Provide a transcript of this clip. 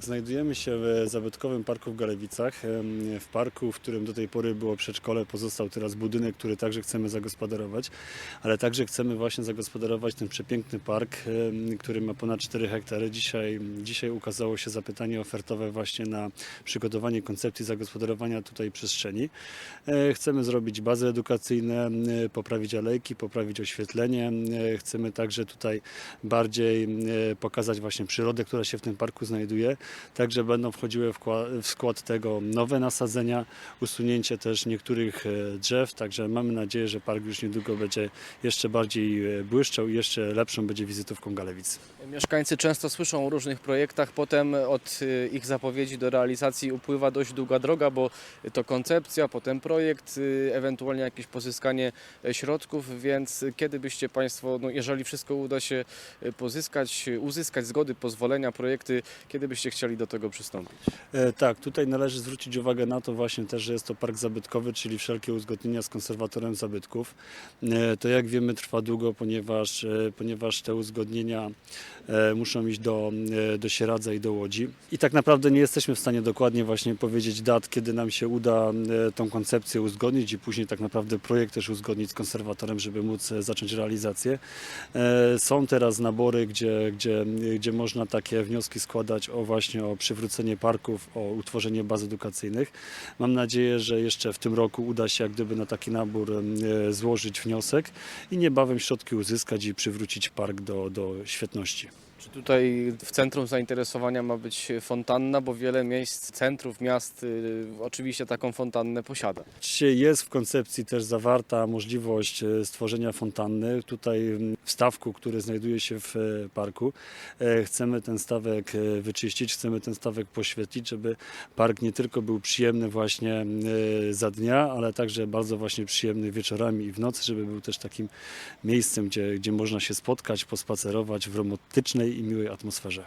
Znajdujemy się w zabytkowym parku w Galewicach. W parku, w którym do tej pory było przedszkole, pozostał teraz budynek, który także chcemy zagospodarować, ale także chcemy właśnie zagospodarować ten przepiękny park, który ma ponad 4 hektary. Dzisiaj, dzisiaj ukazało się zapytanie ofertowe właśnie na przygotowanie koncepcji zagospodarowania tutaj przestrzeni. E, Chcemy zrobić bazy edukacyjne, poprawić alejki, poprawić oświetlenie. E, Chcemy także tutaj bardziej e, pokazać właśnie przyrodę, która się w tym parku znajduje. Także będą wchodziły w skład tego nowe nasadzenia, usunięcie też niektórych e, drzew. Także mamy nadzieję, że park już niedługo będzie jeszcze bardziej e, błyszczał i jeszcze lepszą będzie wizytówką Galewic. Mieszkańcy często słyszą o różnych projektach, potem od y, ich zapowiedzi do realizacji upływa dość długa droga, bo to koncepcja, potem projekt, ewentualnie jakieś pozyskanie e, środków, więc kiedy byście Państwo, no jeżeli wszystko uda się pozyskać, uzyskać zgody, pozwolenia, projekty, kiedy byście chcieli do tego przystąpić? E, Tak, tutaj należy zwrócić uwagę na to właśnie też, że jest to park zabytkowy, czyli wszelkie uzgodnienia z konserwatorem zabytków. E, To jak wiemy trwa długo, ponieważ, e, ponieważ te uzgodnienia muszą iść do, do Sieradza i do Łodzi. I tak naprawdę nie jesteśmy w stanie dokładnie właśnie powiedzieć dat, kiedy nam się uda tą koncepcję uzgodnić i później tak naprawdę projekt też uzgodnić z konserwatorem, żeby móc zacząć realizację. Są teraz nabory, gdzie, gdzie, gdzie można takie wnioski składać o właśnie o przywrócenie parków, o utworzenie baz edukacyjnych. Mam nadzieję, że jeszcze w tym roku uda się jak gdyby na taki nabór e, złożyć wniosek i niebawem środki uzyskać i przywrócić park do, do świetności. Czy tutaj w centrum zainteresowania ma być fontanna, bo wiele miejsc, centrów, miast y, oczywiście taką fontannę posiada. Dzisiaj jest w koncepcji też zawarta możliwość e, stworzenia fontanny. Tutaj m, w stawku, który znajduje się w e, parku, e, chcemy ten stawek e, wyczyścić, chcemy ten stawek poświetlić, żeby park nie tylko był przyjemny właśnie za dnia, ale także bardzo właśnie przyjemny wieczorami i w nocy, żeby był też takim miejscem, gdzie, gdzie można się spotkać, pospacerować w romantycznej i miłej atmosferze.